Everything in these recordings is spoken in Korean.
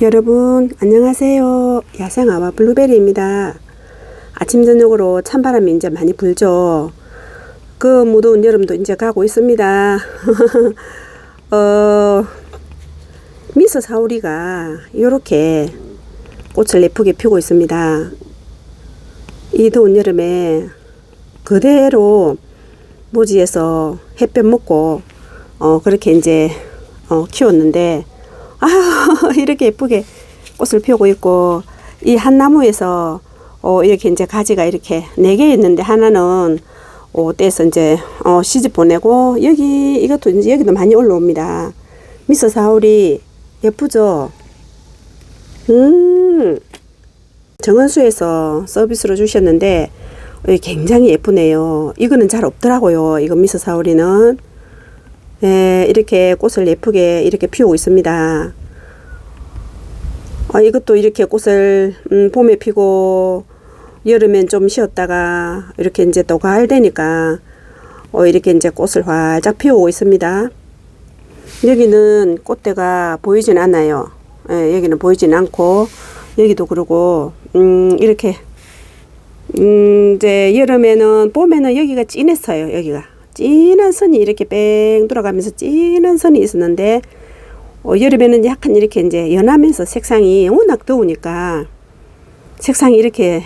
여러분 안녕하세요. 야생아와 블루베리입니다. 아침 저녁으로 찬바람이 이제 많이 불죠. 그 무더운 여름도 이제 가고 있습니다. 어 미스 사오리가 이렇게 꽃을 예쁘게 피우고 있습니다. 이 더운 여름에 그대로 모지에서 햇볕 먹고 어 그렇게 이제 어 키웠는데 아 이렇게 예쁘게 꽃을 피우고 있고 이 한 나무에서 어 이렇게 이제 가지가 이렇게 네 개 있는데 하나는 어 떼서 이제 어 시집 보내고 여기 이것도 이제 여기도 많이 올라옵니다. 미스 사오리 예쁘죠? 음 정은수에서 서비스로 주셨는데 어, 굉장히 예쁘네요. 이거는 잘 없더라고요. 이거 미스 사오리는. 네, 이렇게 꽃을 예쁘게 이렇게 피우고 있습니다. 아, 이것도 이렇게 꽃을 음, 봄에 피고 여름엔 좀 쉬었다가 이렇게 이제 또 가을 되니까 어, 이렇게 이제 꽃을 활짝 피우고 있습니다. 여기는 꽃대가 보이진 않아요. 예, 여기는 보이진 않고 여기도 그러고 음, 이렇게 음, 이제 여름에는 봄에는 여기가 진했어요. 여기가 진한 선이 이렇게 뺑 돌아가면서 진한 선이 있었는데 어, 여름에는 약간 이렇게 이제 연하면서 색상이 워낙 더우니까 색상이 이렇게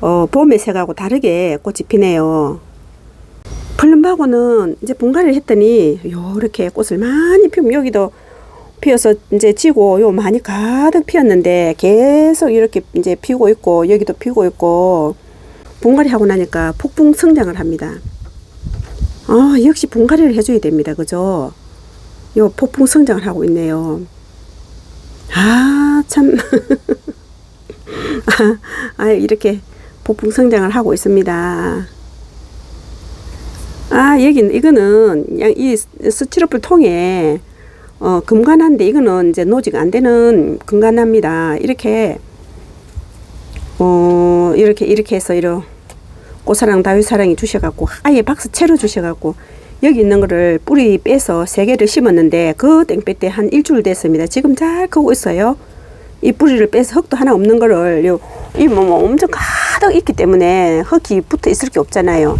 어, 봄의 색하고 다르게 꽃이 피네요. 플럼바고는 이제 분갈이를 했더니 요렇게 꽃을 많이 피우면 여기도 피어서 이제 지고 요 많이 가득 피었는데 계속 이렇게 이제 피우고 있고 여기도 피우고 있고 분갈이 하고 나니까 폭풍 성장을 합니다. 아, 역시 분갈이를 해줘야 됩니다. 그죠? 요 폭풍 성장을 하고 있네요. 아, 참. 아, 아, 이렇게 폭풍 성장을 하고 있습니다. 아, 여기, 이거는, 이 스티로폴 통에, 어, 금관한데, 이거는 이제 노지가 안 되는 금관합니다. 이렇게, 어, 이렇게, 이렇게 해서, 이런, 꽃사랑, 다윗 사랑이 주셔갖고, 아예 박스 채로 주셔갖고, 여기 있는 거를 뿌리 빼서 세 개를 심었는데, 그 땡볕 때한 일주일 됐습니다. 지금 잘 크고 있어요. 이 뿌리를 빼서 흙도 하나 없는 거를, 요, 이 뭐, 뭐 엄청 가득 있기 때문에 흙이 붙어 있을 게 없잖아요.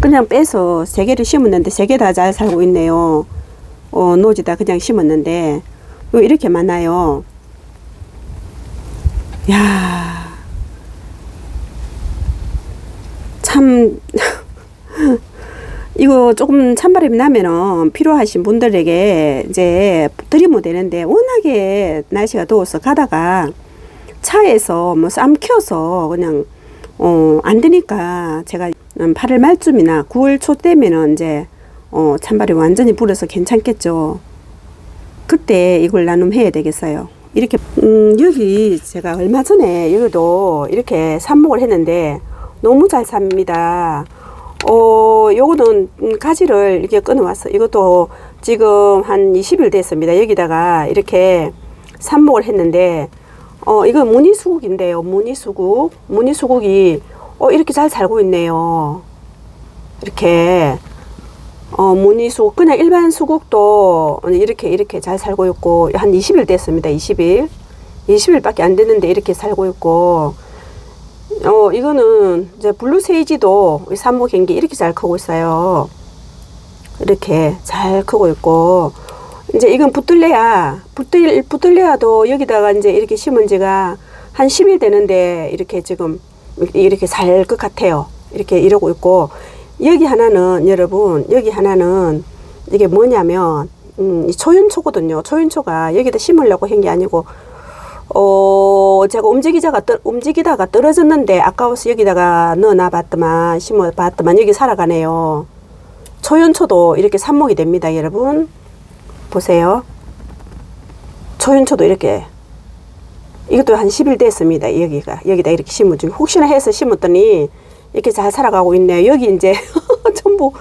그냥 빼서 세 개를 심었는데, 세 개 다 잘 살고 있네요. 어, 노지다 그냥 심었는데, 요 이렇게 많아요. 야 참, 이거 조금 찬바람이 나면은 필요하신 분들에게 이제 드리면 되는데 워낙에 날씨가 더워서 가다가 차에서 뭐 쌈켜서 그냥 어, 안 되니까 제가 8월 말쯤이나 9월 초 때면은 이제 어, 찬바람이 완전히 불어서 괜찮겠죠. 그때 이걸 나눔해야 되겠어요. 이렇게 음, 여기 제가 얼마 전에 여기도 이렇게 삽목을 했는데 너무 잘 삽니다. 어, 요거는 음, 가지를 이렇게 끊어왔어. 이것도 지금 한 20일 됐습니다. 여기다가 이렇게 삽목을 했는데, 어, 이거 무늬수국인데요. 무늬수국. 무늬수국이, 어, 이렇게 잘 살고 있네요. 이렇게. 어, 무늬수국. 그냥 일반 수국도 이렇게, 이렇게 잘 살고 있고, 한 20일 됐습니다. 20일. 20일밖에 안 됐는데 이렇게 살고 있고, 어, 이거는 이제 블루 세이지도 산모 경기 이렇게 잘 크고 있어요. 이렇게 잘 크고 있고, 이제 이건 붙들레야, 붙들, 붙들레야도 여기다가 이제 이렇게 심은 지가 한 10일 되는데 이렇게 지금 이렇게 살것 같아요. 이렇게 이러고 있고, 여기 하나는 여러분, 여기 하나는 이게 뭐냐면, 음, 이 초윤초거든요. 초윤초가 여기다 심으려고 한 게 아니고, 어, 제가 움직이다가, 떠, 움직이다가 떨어졌는데 아까워서 여기다가 넣어놔 봤더만, 심어 봤더만 여기 살아가네요. 초연초도 이렇게 삽목이 됩니다, 여러분. 보세요. 초연초도 이렇게. 이것도 한 10일 됐습니다, 여기가. 여기다 이렇게 심은 중. 혹시나 해서 심었더니 이렇게 잘 살아가고 있네요. 여기 이제 전부,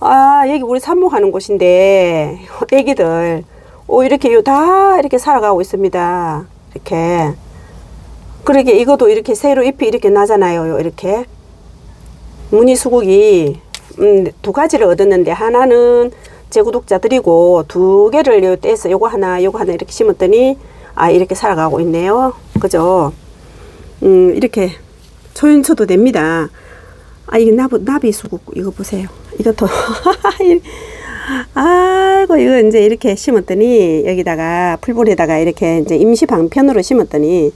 아, 여기 우리 삽목하는 곳인데, 애기들. 오, 이렇게 요다 이렇게 살아가고 있습니다. 이렇게. 그러게 이것도 이렇게 새로 잎이 이렇게 나잖아요. 요 이렇게. 무늬 수국이 음, 두 가지를 얻었는데 하나는 제 구독자들이고 두 개를 요 떼서 요거 하나 요거 하나 이렇게 심었더니 아 이렇게 살아가고 있네요. 그죠? 음 이렇게 초인초도 됩니다. 아 이게 나비 나비 수국 이거 보세요. 이것도 아이고 이거 이제 이렇게 심었더니 여기다가 풀볼에다가 이렇게 이제 임시 방편으로 심었더니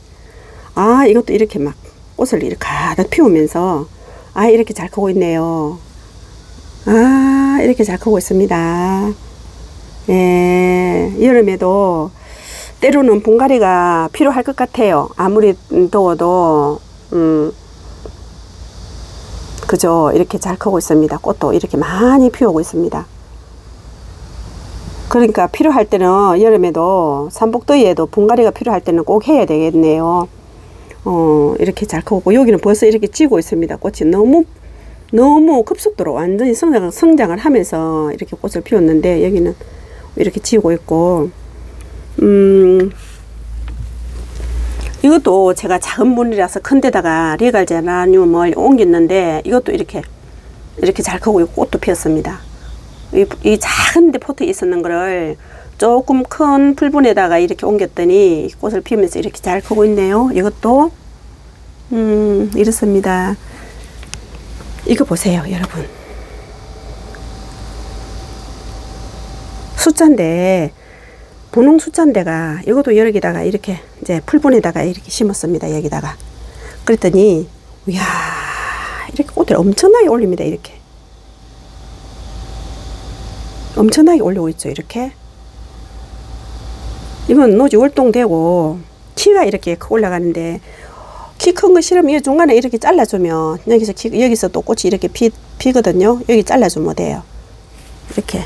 아 이것도 이렇게 막 꽃을 이렇게 가득 피우면서 아 이렇게 잘 크고 있네요. 아 이렇게 잘 크고 있습니다. 예 여름에도 때로는 분갈이가 필요할 것 같아요. 아무리 더워도 음 그죠 이렇게 잘 크고 있습니다. 꽃도 이렇게 많이 피우고 있습니다. 그러니까 필요할 때는 여름에도 삼복더위에도 분갈이가 필요할 때는 꼭 해야 되겠네요. 어 이렇게 잘 크고 여기는 벌써 이렇게 찌고 있습니다. 꽃이 너무 너무 급속도로 완전히 성장, 성장을 하면서 이렇게 꽃을 피웠는데 여기는 이렇게 지고 있고 음 이것도 제가 작은 분이라서 큰 데다가 리갈 제라늄을 옮겼는데 이것도 이렇게 이렇게 잘 크고 꽃도 피었습니다. 이, 이 작은 데 포트에 있었는 거를 조금 큰 풀분에다가 이렇게 옮겼더니 꽃을 피우면서 이렇게 잘 크고 있네요. 이것도 음 이렇습니다. 이거 보세요, 여러분. 숫자인데 분홍 숫자인데가 이것도 여기다가 이렇게 이제 풀분에다가 이렇게 심었습니다. 여기다가 그랬더니 이야 이렇게 꽃을 엄청나게 올립니다. 이렇게 엄청나게 올리고 있죠. 이렇게 이건 노지 월동되고 키가 이렇게 올라가는데 키 큰 거 싫으면 이 중간에 이렇게 잘라주면 여기서 키, 여기서 또 꽃이 이렇게 피, 피거든요. 여기 잘라주면 돼요. 이렇게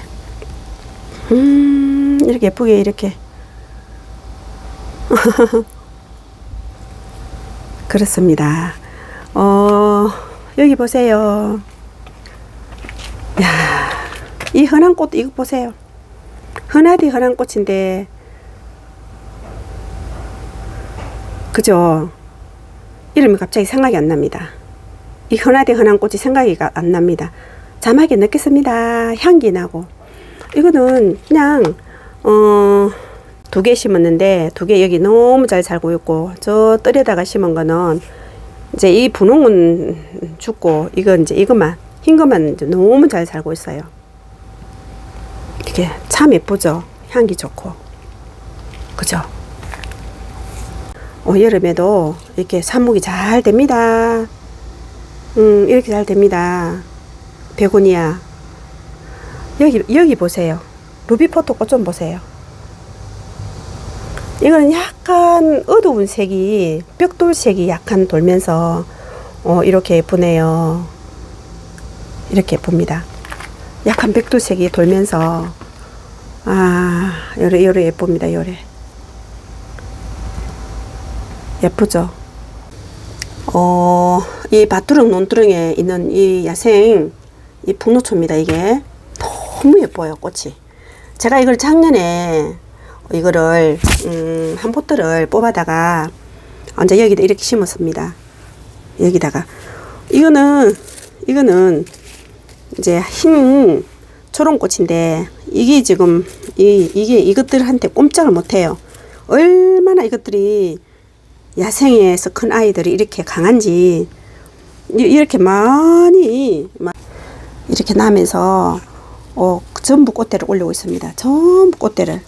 음 이렇게 예쁘게 이렇게 그렇습니다. 어 여기 보세요. 야, 이 흔한 꽃 이거 보세요. 흔하디 흔한 꽃인데 그죠? 이름이 갑자기 생각이 안 납니다. 이 흔하디 흔한 꽃이 생각이 가- 안 납니다. 자막에 넣겠습니다. 향기 나고. 이거는 그냥 어, 두 개 심었는데 두 개 여기 너무 잘 살고 있고 저 뜰에다가 심은 거는 이제 이 분홍은 죽고 이건 이제 이것만 흰 것만 너무 잘 살고 있어요. 이게 참 예쁘죠. 향기 좋고 그죠? 어, 여름에도 이렇게 삽목이 잘 됩니다. 음, 이렇게 잘 됩니다. 베고니아. 여기, 여기 보세요. 루비포토 꽃 좀 보세요. 이거는 약간 어두운 색이, 벽돌색이 약간 돌면서, 어, 이렇게 예쁘네요. 이렇게 예쁩니다. 약간 벽돌색이 돌면서, 아, 요래, 요래 예쁩니다, 요래. 예쁘죠? 어, 이 밭두렁 논두렁에 있는 이 야생, 이 풍노초입니다, 이게. 너무 예뻐요, 꽃이. 제가 이걸 작년에 이거를, 음, 한 포트를 뽑아다가 언제 여기다 이렇게 심었습니다. 여기다가. 이거는, 이거는 이제 흰 초롱 꽃인데 이게 지금 이, 이게 이것들한테 꼼짝을 못해요. 얼마나 이것들이 야생에서 큰 아이들이 이렇게 강한지 이- 이렇게 많이 막 이렇게 나면서 어, 전부 꽃대를 올리고 있습니다. 전부 꽃대를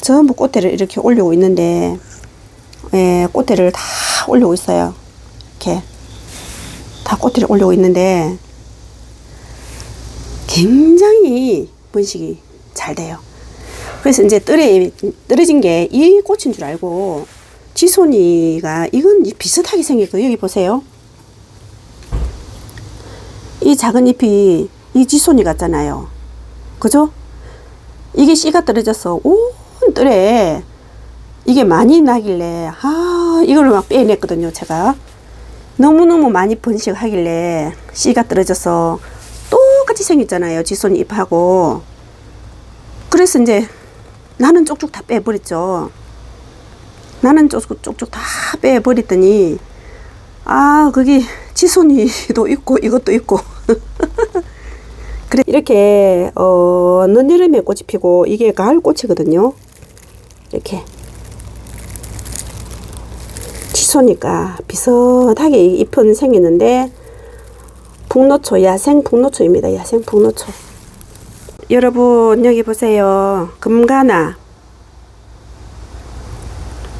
전부 꽃대를 이렇게 올리고 있는데 예, 꽃대를 다 올리고 있어요. 이렇게 다 꽃대를 올리고 있는데 굉장히 번식이 잘 돼요. 그래서 이제 떨에 떨어진 게 이 꽃인 줄 알고 지손이가 이건 비슷하게 생겼고 여기 보세요. 이 작은 잎이 이 지손이 같잖아요. 그죠? 이게 씨가 떨어져서 온 뜰에 이게 많이 나길래 아 이거를 막 빼냈거든요 제가 너무너무 많이 번식하길래 씨가 떨어져서 똑같이 생겼잖아요 지손 잎하고. 그래서 이제 나는 쪽쪽 다 빼버렸죠. 나는 쪽쪽, 쪽쪽 다 빼버렸더니 아 거기 지손이도 있고 이것도 있고. 그래 이렇게 어 늦여름에 꽃이 피고 이게 가을 꽃이거든요. 이렇게. 채소니까 비슷하게 잎은 생기는데 북노초 야생 북노초입니다. 야생 북노초. 여러분 여기 보세요. 금가나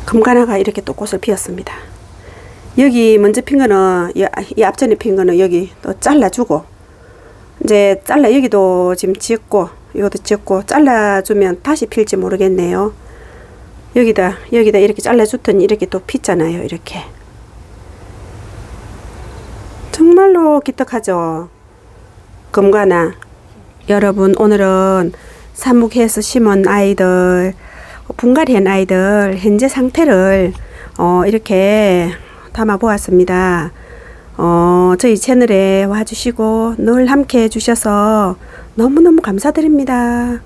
금가나가 이렇게 또 꽃을 피웠습니다. 여기 먼저 핀 거는 이, 이 앞전에 핀 거는 여기 또 잘라주고 이제 잘라 여기도 지금 지었고 이것도 지었고 잘라주면 다시 필지 모르겠네요. 여기다 여기다 이렇게 잘라줬더니 이렇게 또 피잖아요. 이렇게 정말로 기특하죠. 금과나 여러분 오늘은 사묵해서 심은 아이들 분갈이한 아이들 현재 상태를 어, 이렇게 담아 보았습니다. 어, 저희 채널에 와주시고 늘 함께 해주셔서 너무너무 감사드립니다.